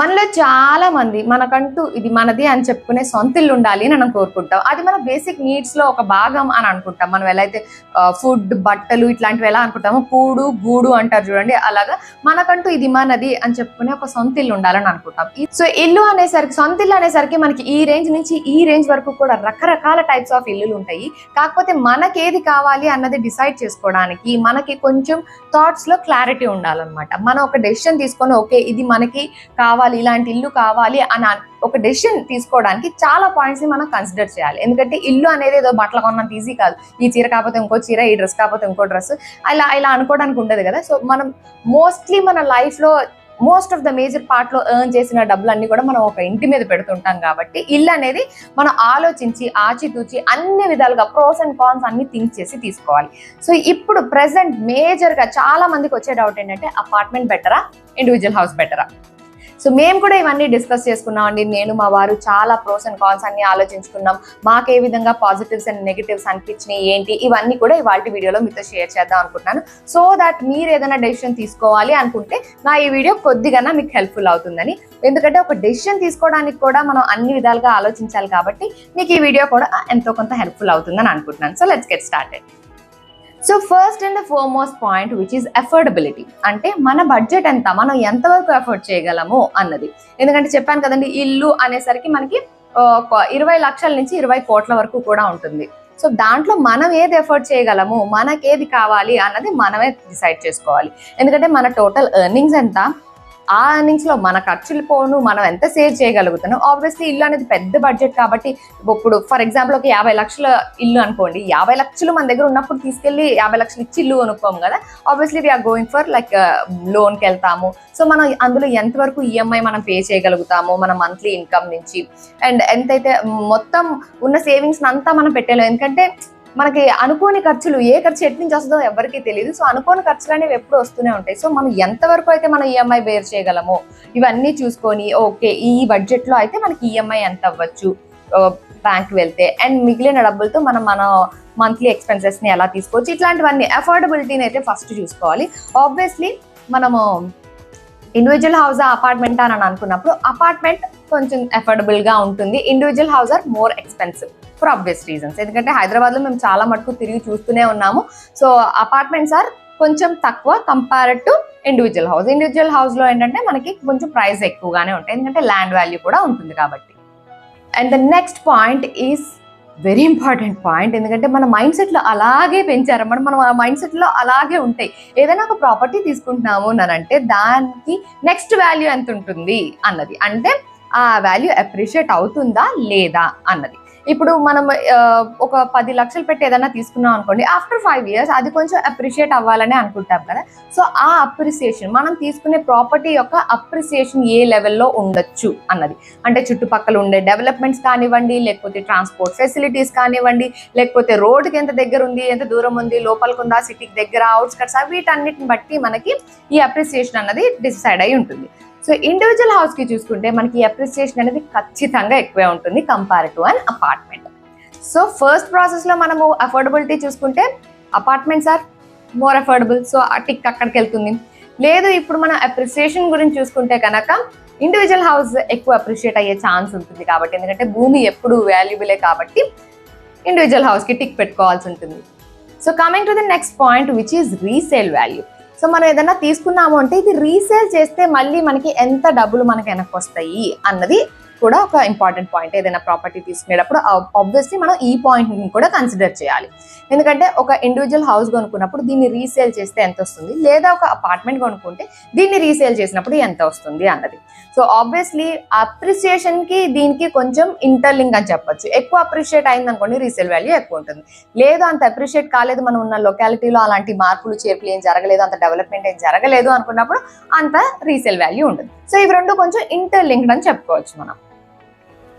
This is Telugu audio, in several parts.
మనలో చాలా మంది మనకంటూ ఇది మనది అని చెప్పుకునే సొంత ఇల్లు ఉండాలి అని మనం కోరుకుంటాం. అది మన బేసిక్ నీడ్స్లో ఒక భాగం అని అనుకుంటాం. మనం ఎలా అయితే ఫుడ్ బట్టలు ఇట్లాంటివి ఎలా అనుకుంటామో కూడు గూడు అంటారు చూడండి. అలాగా మనకంటూ ఇది మనది అని చెప్పుకునే ఒక సొంత ఇల్లు ఉండాలని అనుకుంటాం. సో ఇల్లు అనేసరికి సొంత ఇల్లు అనేసరికి మనకి ఈ రేంజ్ నుంచి ఈ రేంజ్ వరకు కూడా రకరకాల టైప్స్ ఆఫ్ ఇల్లులు ఉంటాయి. కాకపోతే మనకి ఏది కావాలి అన్నది డిసైడ్ చేసుకోవడానికి మనకి కొంచెం థాట్స్లో క్లారిటీ ఉండాలన్నమాట. మనం ఒక డెసిషన్ తీసుకొని ఓకే ఇది మనకి కావాలి ఇలాంటి ఇల్లు కావాలి అని ఒక డెసిషన్ తీసుకోవడానికి చాలా పాయింట్స్ని మనం కన్సిడర్ చేయాలి. ఎందుకంటే ఇల్లు అనేది ఏదో బట్టలు కొన్నంత ఈజీ కాదు. ఈ చీర కాకపోతే ఇంకో చీర ఈ డ్రెస్ కాకపోతే ఇంకో డ్రెస్ అలా ఇలా అనుకోవడానికి ఉండదు కదా. సో మనం మోస్ట్లీ మన లైఫ్లో మోస్ట్ ఆఫ్ ద మేజర్ పార్ట్లో ఎర్న్ చేసిన డబ్బులన్నీ కూడా మనం ఒక ఇంటి మీద పెడుతుంటాం కాబట్టి ఇల్లు అనేది మనం ఆలోచించి ఆచితూచి అన్ని విధాలుగా ప్రోస్ అండ్ కాన్స్ అన్ని థింక్ చేసి తీసుకోవాలి. సో ఇప్పుడు ప్రెసెంట్ మేజర్గా చాలా మందికి వచ్చే డౌట్ ఏంటంటే అపార్ట్మెంట్ బెటరా ఇండివిజువల్ హౌస్ బెటరా సో మేము కూడా ఇవన్నీ డిస్కస్ చేసుకున్నాం అండి. నేను మా వారు చాలా ప్రోస్ అండ్ కాన్స్ అన్ని ఆలోచించుకున్నాం. మాకు ఏ విధంగా పాజిటివ్స్ అండ్ నెగిటివ్స్ అనిపించినాయి ఏంటి ఇవన్నీ కూడా ఇవాళ వీడియోలో మీతో షేర్ చేద్దాం అనుకుంటున్నాను. సో దట్ మీరు ఏదైనా డెసిషన్ తీసుకోవాలి అనుకుంటే నా ఈ వీడియో కొద్దిగా మీకు హెల్ప్ఫుల్ అవుతుందని. ఎందుకంటే ఒక డెసిషన్ తీసుకోవడానికి కూడా మనం అన్ని విధాలుగా ఆలోచించాలి కాబట్టి మీకు ఈ వీడియో కూడా ఎంతో కొంత హెల్ప్ఫుల్ అవుతుందని అనుకుంటున్నాను. So let's get started so first and foremost point which is affordability అంటే మన బడ్జెట్ ఎంత మనం ఎంతవరకు అఫోర్డ్ చేయగలము అన్నది. ఎందుకంటే చెప్పాను కదండి ఇల్లు అనేసరికి మనకి ఇరవై లక్షల నుంచి ఇరవై కోట్ల వరకు కూడా ఉంటుంది. సో దాంట్లో మనం ఏది ఎఫర్ట్ చేయగలము మనకి ఏది కావాలి అన్నది మనమే డిసైడ్ చేసుకోవాలి. ఎందుకంటే మన టోటల్ ఎర్నింగ్స్ ఎంత ఆ ఎర్నింగ్స్లో మన ఖర్చులు పోను మనం ఎంత సేవ్ చేయగలుగుతున్నాం? ఆబ్వియస్లీ ఇల్లు అనేది పెద్ద బడ్జెట్ కాబట్టి ఇప్పుడు ఫర్ ఎగ్జాంపుల్ ఒక యాభై లక్షల ఇల్లు అనుకోండి యాభై లక్షలు మన దగ్గర ఉన్నప్పుడు తీసుకెళ్ళి యాభై లక్షలు ఇచ్చి ఇల్లు అనుకోము కదా? Obviously we are going for like లోన్కి వెళ్తాము. సో మనం అందులో ఎంతవరకు ఈఎంఐ మనం పే చేయగలుగుతాము మన మంత్లీ ఇన్కమ్ నుంచి? అండ్ ఎంతైతే మొత్తం ఉన్న సేవింగ్స్ అంతా మనం పెట్టలేము. ఎందుకంటే మనకి అనుకోని ఖర్చులు ఏ ఖర్చు ఎటు నుంచి వస్తుందో ఎవరికీ తెలియదు సో అనుకోని ఖర్చులు అనేవి ఎప్పుడు వస్తూనే ఉంటాయి. సో మనం ఎంతవరకు అయితే మనం ఈఎంఐ బేర్ చేయగలమో ఇవన్నీ చూసుకొని ఓకే ఈ బడ్జెట్లో అయితే మనకి ఈఎంఐ ఎంత అవ్వచ్చు బ్యాంక్ వెళ్తే అండ్ మిగిలిన డబ్బులతో మనం మన మంత్లీ ఎక్స్పెన్సెస్ని ఎలా తీసుకోవచ్చు ఇట్లాంటివన్నీ అఫోర్డబిలిటీని అయితే ఫస్ట్ చూసుకోవాలి. ఆబ్వియస్లీ మనము ఇండివిజువల్ హౌస్ అపార్ట్మెంట్ అని అనుకున్నప్పుడు అపార్ట్మెంట్ కొంచెం అఫోర్డబుల్గా ఉంటుంది. Individual house are more expensive for obvious reasons ఎందుకంటే హైదరాబాద్లో మేము చాలా మటుకు తిరిగి చూస్తూనే ఉన్నాము. సో అపార్ట్మెంట్స్ ఆర్ కొంచెం తక్కువ compared to individual house individual హౌస్లో ఏంటంటే మనకి కొంచెం ప్రైస్ ఎక్కువగానే ఉంటాయి. ఎందుకంటే ల్యాండ్ వాల్యూ కూడా ఉంటుంది కాబట్టి. And the next point is very important point ఎందుకంటే మన మైండ్ సెట్లో అలాగే పెంచారు మనం మనం ఆ మైండ్ సెట్లో అలాగే ఉంటాయి. ఏదైనా ఒక ప్రాపర్టీ తీసుకుంటున్నాము అని అంటే దానికి నెక్స్ట్ వాల్యూ ఎంత ఉంటుంది అన్నది. అంటే ఆ వాల్యూ అప్రిషియేట్ అవుతుందా లేదా అన్నది. ఇప్పుడు మనం ఒక పది లక్షలు పెట్టి ఏదైనా తీసుకున్నాం అనుకోండి ఆఫ్టర్ ఫైవ్ ఇయర్స్ అది కొంచెం అప్రిషియేట్ అవ్వాలని అనుకుంటాం కదా. సో ఆ అప్రిసియేషన్ మనం తీసుకునే ప్రాపర్టీ యొక్క అప్రిసియేషన్ ఏ లెవెల్లో ఉండొచ్చు అన్నది. అంటే చుట్టుపక్కల ఉండే డెవలప్మెంట్స్ కానివ్వండి లేకపోతే ట్రాన్స్పోర్ట్ ఫెసిలిటీస్ కానివ్వండి లేకపోతే రోడ్డుకి ఎంత దగ్గర ఉంది ఎంత దూరం ఉంది లోపలికి ఉందా సిటీకి దగ్గర అవుట్స్కట్స్ వీటన్నిటిని బట్టి మనకి ఈ అప్రిసియేషన్ అన్నది డిసైడ్ అయి ఉంటుంది. సో ఇండివిజువల్ హౌస్కి చూసుకుంటే మనకి అప్రిసియేషన్ అనేది ఖచ్చితంగా ఎక్కువే ఉంటుంది compare to an apartment so first ప్రాసెస్లో మనము అఫోర్డబిలిటీ చూసుకుంటే apartments are more affordable so ఆ టిక్ అక్కడికి వెళ్తుంది. లేదు ఇప్పుడు మనం అప్రిసియేషన్ గురించి చూసుకుంటే కనుక ఇండివిజువల్ హౌస్ ఎక్కువ అప్రిషియేట్ అయ్యే ఛాన్స్ ఉంటుంది కాబట్టి ఎందుకంటే భూమి ఎప్పుడు వాల్యుబులే కాబట్టి ఇండివిజువల్ హౌస్కి టిక్ పెట్టుకోవాల్సి ఉంటుంది. So coming to the next point which is resale value so మనం ఏదైనా తీసుకున్నాము అంటే ఇది రీసేల్ చేస్తే మళ్ళీ మనకి ఎంత డబ్బులు మనకి వెనక్కి వస్తాయి అన్నది కూడా ఒక ఇంపార్టెంట్ పాయింట్ ఏదైనా ప్రాపర్టీ తీసుకునేటప్పుడు ఆబ్వియస్లీ మనం ఈ పాయింట్ని కూడా కన్సిడర్ చేయాలి. ఎందుకంటే ఒక ఇండివిజువల్ హౌస్ కొనుక్కున్నప్పుడు దీన్ని రీసేల్ చేస్తే ఎంత వస్తుంది? లేదా ఒక అపార్ట్మెంట్ కొనుక్కుంటే దీన్ని రీసేల్ చేసినప్పుడు ఎంత వస్తుంది అన్నది. సో ఆబ్వియస్లీ అప్రిసియేషన్కి దీనికి కొంచెం ఇంటర్లింక్ అని చెప్పొచ్చు. ఎక్కువ అప్రిషియేట్ అయింది అనుకోండి రీసేల్ వాల్యూ ఎక్కువ ఉంటుంది. లేదు అంత అప్రిషియేట్ కాలేదు మనం ఉన్న లొకాలిటీలో అలాంటి మార్పులు చేర్పులు ఏం జరగలేదు అంత డెవలప్మెంట్ ఏం జరగలేదు అనుకున్నప్పుడు అంత రీసేల్ వాల్యూ ఉంటుంది. సో ఇవి రెండు కొంచెం ఇంటర్లింక్డ్ అని చెప్పుకోవచ్చు మనం.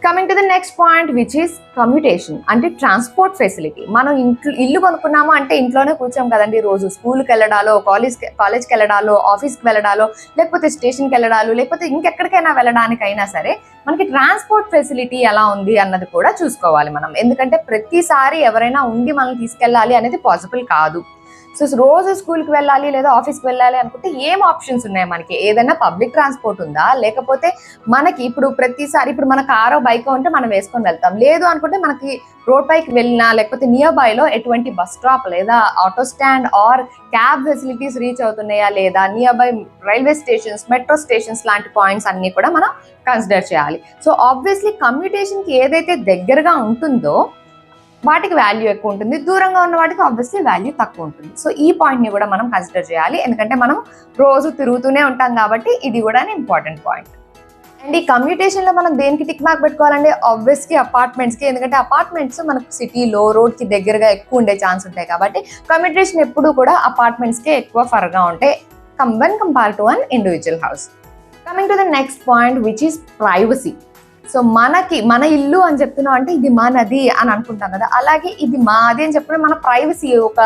Coming to the next point which is commutation అంటే ట్రాన్స్పోర్ట్ ఫెసిలిటీ మనం ఇంట్లో ఇల్లు కొనుక్కున్నామో అంటే ఇంట్లోనే కూర్చోం కదండి రోజు. స్కూల్కి వెళ్ళడాలో కాలేజ్ కాలేజ్కి వెళ్ళడాలో ఆఫీస్కి వెళ్ళడాలో లేకపోతే స్టేషన్కి వెళ్ళడాలు లేకపోతే ఇంకెక్కడికైనా వెళ్ళడానికైనా సరే మనకి ట్రాన్స్పోర్ట్ ఫెసిలిటీ ఎలా ఉంది అన్నది కూడా చూసుకోవాలి మనం. ఎందుకంటే ప్రతిసారి ఎవరైనా ఉండి మనల్ని తీసుకెళ్ళాలి అనేది పాసిబుల్ కాదు. సో రోజు స్కూల్కి వెళ్ళాలి లేదా ఆఫీస్కి వెళ్ళాలి అనుకుంటే ఏం ఆప్షన్స్ ఉన్నాయి మనకి? ఏదైనా పబ్లిక్ ట్రాన్స్పోర్ట్ ఉందా? లేకపోతే మనకి ఇప్పుడు ప్రతిసారి ఇప్పుడు మన కారో బైక్ ఉంటే మనం వేసుకొని వెళ్తాం. లేదు అనుకుంటే మనకి రోడ్ పైకి వెళ్ళినా లేకపోతే నియర్ బై లో ఎటువంటి బస్ స్టాప్ లేదా auto stand or cab facilities reach అవుతున్నాయా లేదా? Nearby railway stations metro stations లాంటి పాయింట్స్ అన్ని కూడా మనం కన్సిడర్ చేయాలి. సో ఆబ్వియస్లీ కమ్యూటేషన్కి ఏదైతే దగ్గరగా ఉంటుందో వాటికి వాల్యూ ఎక్కువ ఉంటుంది. దూరంగా ఉన్న వాటికి ఆబ్వియస్లీ వాల్యూ తక్కువ ఉంటుంది. సో ఈ పాయింట్ని కూడా మనం కన్సిడర్ చేయాలి. ఎందుకంటే మనం రోజు తిరుగుతూనే ఉంటాం కాబట్టి ఇది కూడా ఇంపార్టెంట్ పాయింట్ అండ్ ఈ కమ్యూటేషన్లో మనం దేనికి టిక్ మార్క్ పెట్టుకోవాలంటే ఆబ్వియస్కి అపార్ట్మెంట్స్కి ఎందుకంటే అపార్ట్మెంట్స్ మనకు సిటీలో రోడ్కి దగ్గరగా ఎక్కువ ఉండే ఛాన్స్ ఉంటాయి కాబట్టి కమ్యూటేషన్ ఎప్పుడు కూడా అపార్ట్మెంట్స్కే ఎక్కువ ఫర్గా ఉంటాయి కంబన్ compare to an individual house coming to the next point which is privacy so మనకి మన ఇల్లు అని చెప్తున్నాం అంటే ఇది మనది అని అనుకుంటాం కదా. అలాగే ఇది మాది అని చెప్పిన మన ప్రైవసీ ఒక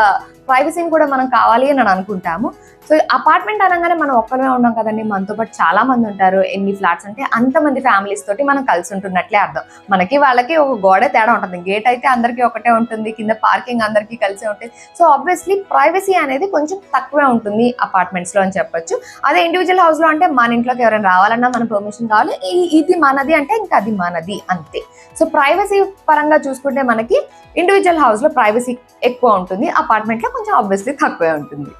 ప్రైవసీని కూడా మనం కావాలి అని అనుకుంటాము. సో అపార్ట్మెంట్ అనగానే మనం ఒక్కరే ఉన్నాం కదండి. మనతో పాటు చాలా మంది ఉంటారు. ఎన్ని ఫ్లాట్స్ అంటే అంతమంది ఫ్యామిలీస్ తోటి మనం కలిసి ఉంటున్నట్లే అర్థం. మనకి వాళ్ళకి ఒక గోడ తేడా ఉంటుంది. గేట్ అయితే అందరికీ ఒకటే ఉంటుంది. కింద పార్కింగ్ అందరికీ కలిసే ఉంటుంది. సో ఆబ్వియస్లీ ప్రైవసీ అనేది కొంచెం తక్కువే ఉంటుంది అపార్ట్మెంట్స్లో అని చెప్పొచ్చు. అదే ఇండివిజువల్ హౌస్లో అంటే మన ఇంట్లోకి ఎవరైనా రావాలన్నా మన పర్మిషన్ కావాలి. ఈ- ఇది మనది అంటే ఇంకా అది మనది అంతే. సో ప్రైవసీ పరంగా చూసుకుంటే మనకి ఇండివిజువల్ హౌస్లో ప్రైవసీ ఎక్కువ ఉంటుంది. అపార్ట్మెంట్లో కొంచెం ఆబ్వియస్లీ తక్కువే ఉంటుంది.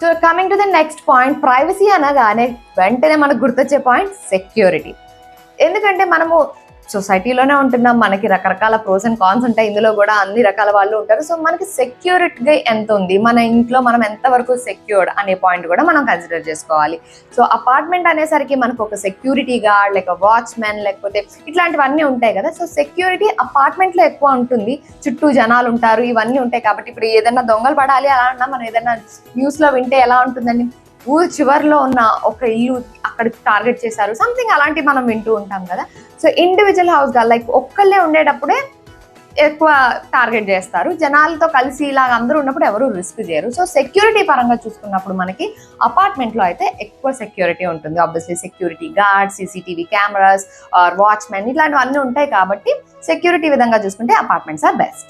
So coming to the next point privacy అనగానే వెంటనే మనకు గుర్తొచ్చే పాయింట్ సెక్యూరిటీ ఎందుకంటే మనము సొసైటీలోనే ఉంటున్నాం. మనకి రకరకాల ప్రోస్ అండ్ కాన్స్ ఉంటాయి. ఇందులో కూడా అన్ని రకాల వాళ్ళు ఉంటారు. సో మనకి సెక్యూరిటీగా ఎంత ఉంది? మన ఇంట్లో మనం ఎంతవరకు సెక్యూర్డ్ అనే పాయింట్ కూడా మనం కన్సిడర్ చేసుకోవాలి. సో అపార్ట్మెంట్ అనేసరికి మనకు ఒక సెక్యూరిటీ గార్డ్ లేక వాచ్మెన్ లేకపోతే ఇట్లాంటివన్నీ ఉంటాయి కదా. సో సెక్యూరిటీ అపార్ట్మెంట్లో ఎక్కువ ఉంటుంది. చుట్టూ జనాలు ఉంటారు. ఇవన్నీ ఉంటాయి కాబట్టి ఇప్పుడు ఏదైనా దొంగలు పడాలి అలా అన్నా మనం ఏదైనా న్యూస్లో వింటే ఎలా ఉంటుందని ఊరు చివరిలో ఉన్న ఒక ఇల్లు అక్కడ టార్గెట్ చేశారు. సంథింగ్ అలాంటివి మనం వింటూ ఉంటాం కదా. సో ఇండివిజువల్ హౌస్గా లైక్ ఒక్కళ్ళే ఉండేటప్పుడే ఎక్కువ టార్గెట్ చేస్తారు. జనాలతో కలిసి ఇలాగ అందరూ ఉన్నప్పుడు ఎవరు రిస్క్ చేయరు. సో సెక్యూరిటీ పరంగా చూసుకున్నప్పుడు మనకి అపార్ట్మెంట్లో అయితే ఎక్కువ సెక్యూరిటీ ఉంటుంది. Obviously security guard CCTV cameras or watchman ఇట్లాంటివన్నీ ఉంటాయి కాబట్టి సెక్యూరిటీ విధంగా చూసుకుంటే apartments are best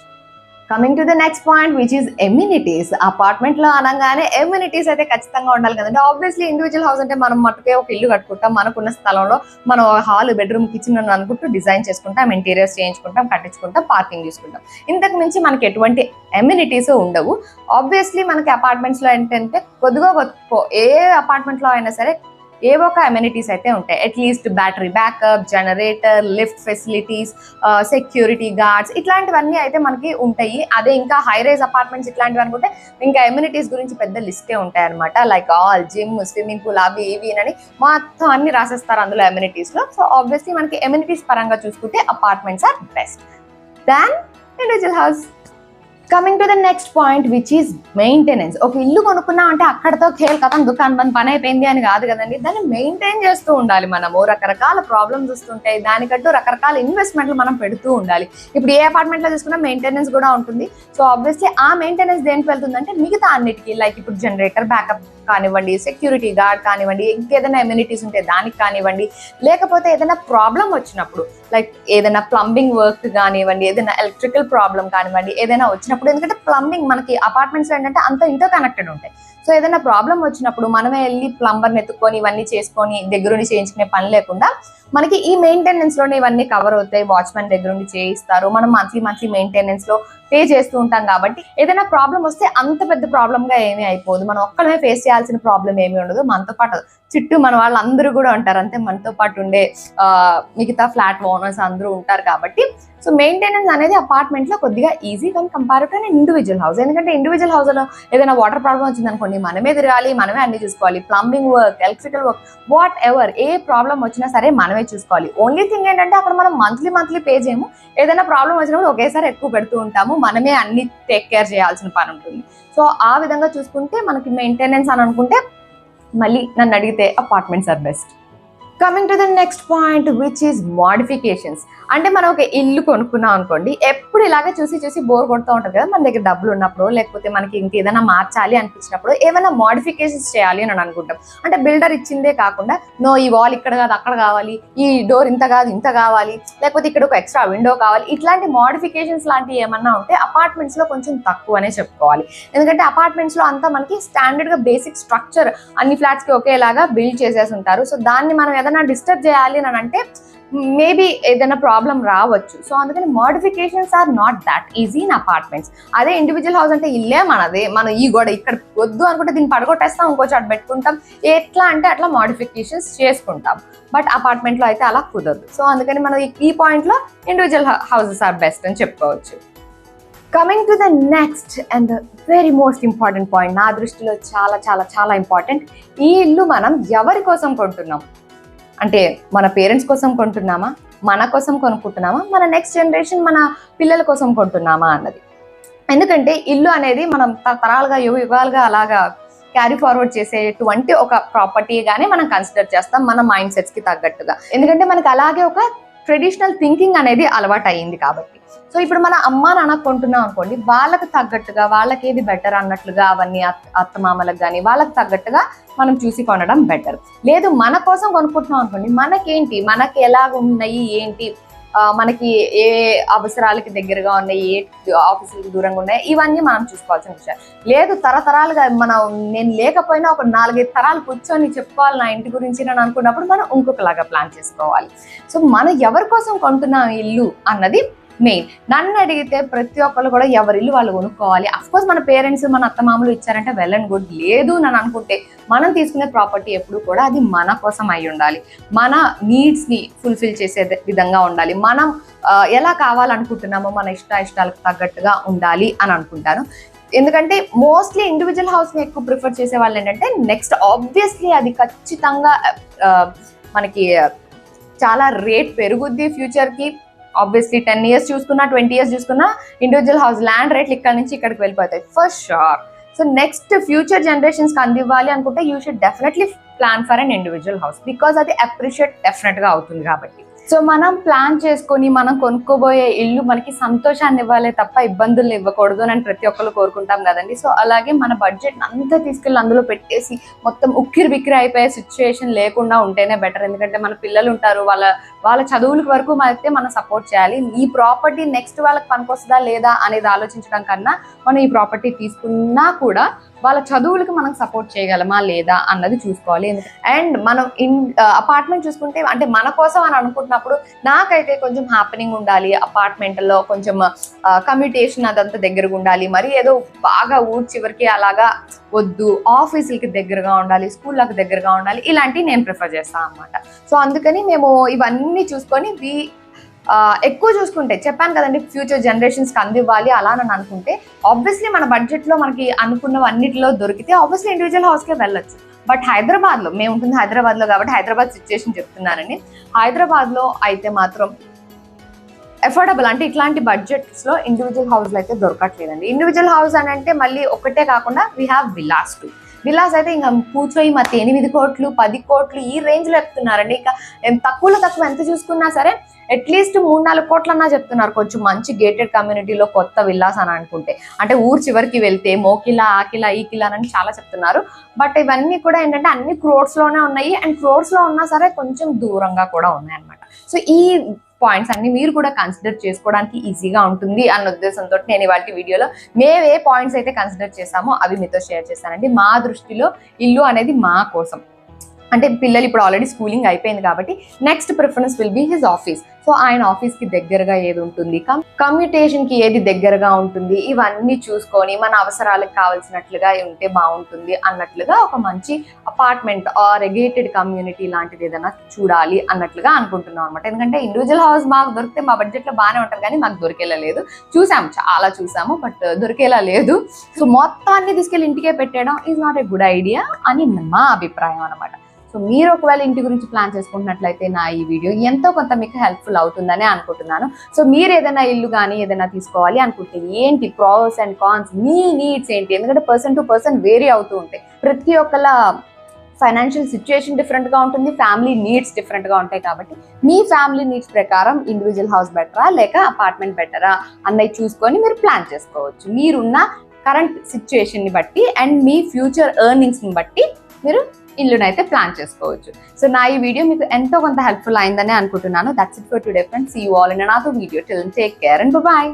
coming to the next point which is amenities అపార్ట్మెంట్లో అనగానే ఎమ్యూనిటీస్ అయితే ఖచ్చితంగా ఉండాలి కదండి. ఆబ్వియస్లీ ఇండివిజువల్ హౌస్ అంటే మనం మట్టుకే ఒక ఇల్లు కట్టుకుంటాం మనకున్న స్థలంలో మనం హాల్ బెడ్రూమ్ కిచెన్ అని అనుకుంటూ డిజైన్ చేసుకుంటాం ఇంటీరియర్స్ చేయించుకుంటాం కట్టించుకుంటాం పార్కింగ్ చూసుకుంటాం ఇంతకు మించి మనకి ఎటువంటి ఎమ్యూనిటీస్ ఉండవు. ఆబ్వియస్లీ మనకి అపార్ట్మెంట్స్లో ఏంటంటే కొద్దిగా కొద్ది- ఏ అపార్ట్మెంట్లో అయినా సరే ఏవో ఒక అమ్యూనిటీస్ అయితే ఉంటాయి. At least battery backup generator lift facilities security guards ఇట్లాంటివన్నీ అయితే మనకి ఉంటాయి. అదే ఇంకా హై రైజ్ అపార్ట్మెంట్స్ ఇట్లాంటివి అనుకుంటే ఇంకా అమ్యూనిటీస్ గురించి పెద్ద లిస్టే ఉంటాయి అనమాట like all gym swimming pool అవి ఇవి అని మొత్తం అన్ని రాసేస్తారు అందులో ఎమ్యూనిటీస్లో. సో ఆబ్వియస్లీ మనకి ఎమ్యూనిటీస్ పరంగా చూసుకుంటే apartments are best than individual house coming to the next point which is maintenance ఒక ఇల్లు కొనుక్కున్నాం అంటే అక్కడతో ఖేల్ కథం దుకాణం పని పని అయిపోయింది అని కాదు కదండి. దాన్ని మెయింటైన్ చేస్తూ ఉండాలి మనము. రకరకాల ప్రాబ్లమ్స్ వస్తుంటాయి. దానికంటూ రకరకాల ఇన్వెస్ట్మెంట్లు మనం పెడుతూ ఉండాలి. ఇప్పుడు ఏ అపార్ట్మెంట్లో తీసుకున్నా మెయింటెనెన్స్ కూడా ఉంటుంది. సో ఆబ్వియస్లీ ఆ మెయింటెనెన్స్ దేనికి వెళ్తుందంటే మిగతా అన్నిటికీ లైక్ ఇప్పుడు జనరేటర్ బ్యాకప్ కానివ్వండి సెక్యూరిటీ గార్డ్ కానివ్వండి ఇంకేదైనా ఎమ్యూనిటీస్ ఉంటే దానికి కానివ్వండి. లేకపోతే ఏదైనా ప్రాబ్లం వచ్చినప్పుడు లైక్ ఏదైనా ప్లంబింగ్ వర్క్ కానివ్వండి ఏదైనా ఎలక్ట్రికల్ ప్రాబ్లం కానివ్వండి ఏదైనా వచ్చినప్పుడు ఎందుకంటే ప్లంబింగ్ మనకి అపార్ట్మెంట్స్ ఏంటంటే అంత ఇంటర్ కనెక్టెడ్ ఉంటాయి. సో ఏదైనా ప్రాబ్లం వచ్చినప్పుడు మనమే వెళ్ళి ప్లంబర్ని ఎత్తుకొని ఇవన్నీ చేసుకొని దగ్గరుండి చేయించుకునే పని లేకుండా మనకి ఈ మెయింటెనెన్స్లోనే ఇవన్నీ కవర్ అవుతాయి వాచ్మెన్ దగ్గరుండి చేయిస్తారు. మనం మంత్లీ మంత్లీ మెయింటెనెన్స్లో పే చేస్తూ ఉంటాం కాబట్టి ఏదైనా ప్రాబ్లం వస్తే అంత పెద్ద ప్రాబ్లం గా ఏమీ అయిపోదు. మనం ఒక్కడమే ఫేస్ చేయాల్సిన ప్రాబ్లం ఏమీ ఉండదు. మనతో పాటు చుట్టూ మన వాళ్ళందరూ కూడా ఉంటారు. అంతే మనతో పాటు ఉండే ఆ, మిగతా ఫ్లాట్ ఓనర్స్ అందరూ ఉంటారు కాబట్టి. సో మెయింటెనెన్స్ అనేది అపార్ట్మెంట్లో కొద్దిగా ఈజీ కానీ కంపారిటివ్ ఇండివిజువల్ హౌస్ ఎందుకంటే ఇండివిజువల్ హౌస్లో ఏదైనా వాటర్ ప్రాబ్లం వచ్చింది అనుకోండి మనమే తిరగాలి మనమే అన్ని చూసుకోవాలి. Plumbing work electrical work whatever ఏ ప్రాబ్లం వచ్చినా సరే మనమే చూసుకోవాలి. ఓన్లీ థింగ్ ఏంటంటే అక్కడ మనం మంత్లీ మంత్లీ పే చేయము. ఏదైనా ప్రాబ్లం వచ్చినప్పుడు ఒకేసారి ఎక్కువ పెడుతూ ఉంటాము. మనమే అన్ని టేక్ కేర్ చేయాల్సిన పని ఉంటుంది. సో ఆ విధంగా చూసుకుంటే మనకి మెయింటెనెన్స్ అని అనుకుంటే మళ్ళీ నన్ను అడిగితే apartments are best coming to the next point which is modifications అంటే మనం ఒక ఇల్లు కొనుక్కున్నాం అనుకోండి ఎప్పుడు ఇలాగే చూసి చూసి బోర్ కొడుతూ ఉంటుంది కదా మన దగ్గర డబ్బులు ఉన్నప్పుడు లేకపోతే మనకి ఇంకేదైనా మార్చాలి అనిపించినప్పుడు ఏమైనా మోడిఫికేషన్స్ చేయాలి అని అనుకుంటాం. అంటే బిల్డర్ ఇచ్చిందే కాకుండా నో ఈ వాల్ ఇక్కడ కాదు అక్కడ కావాలి ఈ డోర్ ఇంత కాదు ఇంత కావాలి లేకపోతే ఇక్కడ ఒక ఎక్స్ట్రా విండో కావాలి. ఇట్లాంటి మోడిఫికేషన్స్ లాంటివి ఏమన్నా ఉంటే అపార్ట్మెంట్స్లో కొంచెం తక్కువనే చెప్పుకోవాలి. ఎందుకంటే అపార్ట్మెంట్స్లో అంతా మనకి స్టాండర్డ్గా బేసిక్ స్ట్రక్చర్ అన్ని ఫ్లాట్స్కి ఒకేలాగా బిల్డ్ చేసేసి ఉంటారు. సో దాన్ని మనం ఏదైనా డిస్టర్బ్ చేయాలి అని అంటే మేబీ ఏదైనా ప్రాబ్లం రావచ్చు. సో అందుకని modifications are not that easy in apartments అదే ఇండివిజువల్ హౌస్ అంటే ఇల్లే మనదే. మనం ఈ గోడ ఇక్కడ వద్దు అనుకుంటే దీన్ని పడగొట్టేస్తాం ఇంకో చోట పెట్టుకుంటాం. ఎట్లా అంటే అట్లా మోడిఫికేషన్స్ చేసుకుంటాం. బట్ అపార్ట్మెంట్లో అయితే అలా కుదరదు. సో అందుకని మనం ఈ- పాయింట్లో ఇండివిజువల్ హౌసెస్ ఆర్ బెస్ట్ అని చెప్పుకోవచ్చు. Coming to the next and the very most important point నా దృష్టిలో చాలా చాలా చాలా ఇంపార్టెంట్ ఈ ఇల్లు మనం ఎవరి కోసం కొంటున్నాం? అంటే మన పేరెంట్స్ కోసం కొంటున్నామా? మన కోసం కొనుక్కుంటున్నామా? మన నెక్స్ట్ జనరేషన్ మన పిల్లల కోసం కొంటున్నామా అన్నది. ఎందుకంటే ఇల్లు అనేది మనం త- తరాలుగా యుగ యుగాలుగా అలాగా క్యారీ ఫార్వర్డ్ చేసేటువంటి ఒక ప్రాపర్టీగానే మనం కన్సిడర్ చేస్తాం మన మైండ్ సెట్స్కి తగ్గట్టుగా. ఎందుకంటే మనకి అలాగే ఒక ట్రెడిషనల్ థింకింగ్ అనేది అలవాటు అయ్యింది కాబట్టి. సో ఇప్పుడు మన అమ్మ నాన్న కొంటున్నాం అనుకోండి వాళ్ళకు తగ్గట్టుగా వాళ్ళకి ఏది బెటర్ అన్నట్లుగా అవన్నీ అత్త అత్తమామలకు కానీ వాళ్ళకి తగ్గట్టుగా మనం చూసి కొనడం బెటర్ లేదు మన కోసం కొనుక్కుంటున్నాం అనుకోండి మనకేంటి మనకి ఎలా ఉన్నాయి ఏంటి మనకి ఏ అవసరాలకి దగ్గరగా ఉన్నాయి ఏ ఆఫీసులకి దూరంగా ఉన్నాయి ఇవన్నీ మనం చూసుకోవాల్సిన విషయం. లేదు తరతరాలుగా మనం నేను లేకపోయినా ఒక నాలుగైదు తరాలు కూర్చొని చెప్పుకోవాలి నా ఇంటి గురించి నేను అనుకున్నప్పుడు మనం ఇంకొకలాగా ప్లాన్ చేసుకోవాలి. సో మనం ఎవరి కోసం కొంటున్నాం ఇల్లు అన్నది మెయిన్. నన్ను అడిగితే ప్రతి ఒక్కరు కూడా ఎవరి ఇల్లు వాళ్ళు కొనుక్కోవాలి. అఫ్ కోర్స్ మన పేరెంట్స్ మన అత్తమామలు ఇచ్చారంటే వెల్ అండ్ గుడ్ లేదు అని అనుకుంటే మనం తీసుకునే ప్రాపర్టీ ఎప్పుడు కూడా అది మన కోసం అయి ఉండాలి. మన నీడ్స్ని ఫుల్ఫిల్ చేసే విధంగా ఉండాలి. మనం ఎలా కావాలనుకుంటున్నామో మన ఇష్ట ఇష్టాలకు తగ్గట్టుగా ఉండాలి అని అనుకుంటాను. ఎందుకంటే మోస్ట్లీ ఇండివిజువల్ హౌస్ని ఎక్కువ ప్రిఫర్ చేసే వాళ్ళు ఏంటంటే నెక్స్ట్ ఆబ్వియస్లీ అది ఖచ్చితంగా మనకి చాలా రేట్ పెరుగుద్ది ఫ్యూచర్కి ఆబ్వియస్లీ టెన్ ఇయర్స్ చూసుకున్నా ట్వంటీ ఇయర్స్ చూసుకున్నా ఇండివిజువల్ హౌస్ ల్యాండ్ రేట్లు ఇక్కడ నుంచి ఇక్కడికి వెళ్ళిపోతాయి for sure so next future జనరేషన్స్కి అందివ్వాలి అనుకుంటే you should definitely plan for an individual house because అది అప్రిషియేట్ డెఫినెట్గా అవుతుంది కాబట్టి. సో మనం ప్లాన్ చేసుకొని మనం కొనుక్కోబోయే ఇల్లు మనకి సంతోషాన్ని ఇవ్వాలి తప్ప ఇబ్బందులు ఇవ్వకూడదు అని ప్రతి ఒక్కరు కోరుకుంటాం కదండి. సో అలాగే మన బడ్జెట్ అంతా తీసుకెళ్ళి అందులో పెట్టేసి మొత్తం ఉక్కిరి బిక్కిరి అయిపోయే సిచ్యువేషన్ లేకుండా ఉంటేనే బెటర్ ఎందుకంటే మన పిల్లలు ఉంటారు వాళ్ళ వాళ్ళ చదువులకు వరకు అయితే మనం సపోర్ట్ చేయాలి. ఈ ప్రాపర్టీ నెక్స్ట్ వాళ్ళకి పనికొస్తుందా లేదా అనేది ఆలోచించడం కన్నా మనం ఈ ప్రాపర్టీ తీసుకున్నా కూడా వాళ్ళ చదువులకు మనం సపోర్ట్ చేయగలమా లేదా అన్నది చూసుకోవాలి. అండ్ మనం ఇన్ అపార్ట్మెంట్ చూసుకుంటే అంటే మన కోసం అని అనుకుంటున్నప్పుడు నాకైతే కొంచెం హ్యాపెనింగ్ ఉండాలి. అపార్ట్మెంట్లో కొంచెం కమ్యూటేషన్ అదంతా దగ్గరగా ఉండాలి. మరి ఏదో బాగా ఊరు చివరికి అలాగా వద్దు. ఆఫీసులకి దగ్గరగా ఉండాలి. స్కూళ్ళకి దగ్గరగా ఉండాలి. ఇలాంటివి నేను ప్రిఫర్ చేస్తాను అనమాట సో అందుకని మేము ఇవన్నీ చూసుకొని వి ఎక్కువ చూసుకుంటే చెప్పాను కదండి ఫ్యూచర్ జనరేషన్స్కి అందివ్వాలి అలా అని అనుకుంటే ఆబ్వియస్లీ మన బడ్జెట్లో మనకి అనుకున్నవన్నిటిలో దొరికితే ఆబ్వియస్లీ ఇండివిజువల్ హౌస్కే వెళ్ళొచ్చు. బట్ హైదరాబాద్లో మేము ఉంటుంది హైదరాబాద్లో కాబట్టి హైదరాబాద్ సిచ్యువేషన్ చెప్తున్నానండి. హైదరాబాద్లో అయితే మాత్రం ఎఫోర్డబుల్ అంటే ఇట్లాంటి బడ్జెట్స్లో ఇండివిజువల్ హౌస్లు అయితే దొరకట్లేదండి. ఇండివిజువల్ హౌస్ అని అంటే మళ్ళీ ఒకటే కాకుండా we have villas two villas అయితే ఇంకా కూర్చోయి మధ్య ఎనిమిది కోట్లు పది కోట్లు ఈ రేంజ్లో చెప్తున్నారండి. ఇంకా తక్కువలో తక్కువ ఎంత చూసుకున్నా సరే అట్లీస్ట్ మూడు నాలుగు కోట్లన్నా చెప్తున్నారు. కొంచెం మంచి గేటెడ్ కమ్యూనిటీలో కొత్త విల్లాస్ అని అనుకుంటే. అంటే ఊరు చివరికి వెళ్తే మోకిలా ఆకిలా ఈ కిలా అని చాలా చెప్తున్నారు. బట్ ఇవన్నీ కూడా ఏంటంటే అన్ని క్రోడ్స్లోనే ఉన్నాయి. అండ్ క్రోడ్స్లో ఉన్నా సరే కొంచెం దూరంగా కూడా ఉన్నాయి అనమాట సో ఈ పాయింట్స్ అన్ని మీరు కూడా కన్సిడర్ చేసుకోవడానికి ఈజీగా ఉంటుంది అన్న ఉద్దేశంతో నేను ఇవాళ వీడియోలో మేము ఏ పాయింట్స్ అయితే కన్సిడర్ చేసామో అవి మీతో షేర్ చేశానండి మా దృష్టిలో ఇల్లు అనేది మా కోసం. అంటే పిల్లలు ఇప్పుడు ఆల్రెడీ స్కూలింగ్ అయిపోయింది కాబట్టి next preference will be his office so ఆయన ఆఫీస్కి దగ్గరగా ఏది ఉంటుంది? కమ్యూనిటేషన్కి ఏది దగ్గరగా ఉంటుంది? ఇవన్నీ చూసుకొని మన అవసరాలకు కావాల్సినట్లుగా ఉంటే బాగుంటుంది అన్నట్లుగా ఒక మంచి అపార్ట్మెంట్ ఆర్ గేటెడ్ కమ్యూనిటీ లాంటిది ఏదైనా చూడాలి అన్నట్లుగా అనుకుంటున్నాం అనమాట ఎందుకంటే ఇండివిజువల్ హౌస్ మాకు దొరికితే మా బడ్జెట్లో బాగానే ఉంటుంది కానీ మాకు దొరికేలా లేదు. చూసాము చాలా చూసాము బట్ దొరికేలా లేదు. సో మొత్తాన్ని తీసుకెళ్ళి ఇంటికే పెట్టడం is not a good idea అని మా అభిప్రాయం అనమాట సో మీరు ఒకవేళ ఇంటి గురించి ప్లాన్ చేసుకుంటున్నట్లయితే నా ఈ వీడియో ఎంతో కొంత మీకు హెల్ప్ఫుల్ అవుతుందని అనుకుంటున్నాను. సో మీరు ఏదైనా ఇల్లు కానీ ఏదైనా తీసుకోవాలి అనుకుంటే ఏంటి ప్రాస్ అండ్ కాన్స్ మీ నీడ్స్ ఏంటి? ఎందుకంటే పర్సన్ టు పర్సన్ వేరీ అవుతూ ఉంటాయి. ప్రతి ఒక్కళ్ళ ఫైనాన్షియల్ సిచ్యుయేషన్ డిఫరెంట్గా ఉంటుంది ఫ్యామిలీ నీడ్స్ డిఫరెంట్గా ఉంటాయి కాబట్టి మీ ఫ్యామిలీ నీడ్స్ ప్రకారం ఇండివిజువల్ హౌస్ బెటరా లేక అపార్ట్మెంట్ బెటరా అన్నవి చూసుకొని మీరు ప్లాన్ చేసుకోవచ్చు. మీరున్న కరెంట్ సిచ్యుయేషన్ని బట్టి అండ్ మీ ఫ్యూచర్ ఎర్నింగ్స్ని బట్టి మీరు ఇల్లునైతే ప్లాన్ చేసుకోవచ్చు. సో నా ఈ వీడియో మీకు ఎంతో కొంత హెల్ప్ఫుల్ అయిందని అనుకుంటున్నాను. That's it for today friends see you all in నాతో video till take care and bye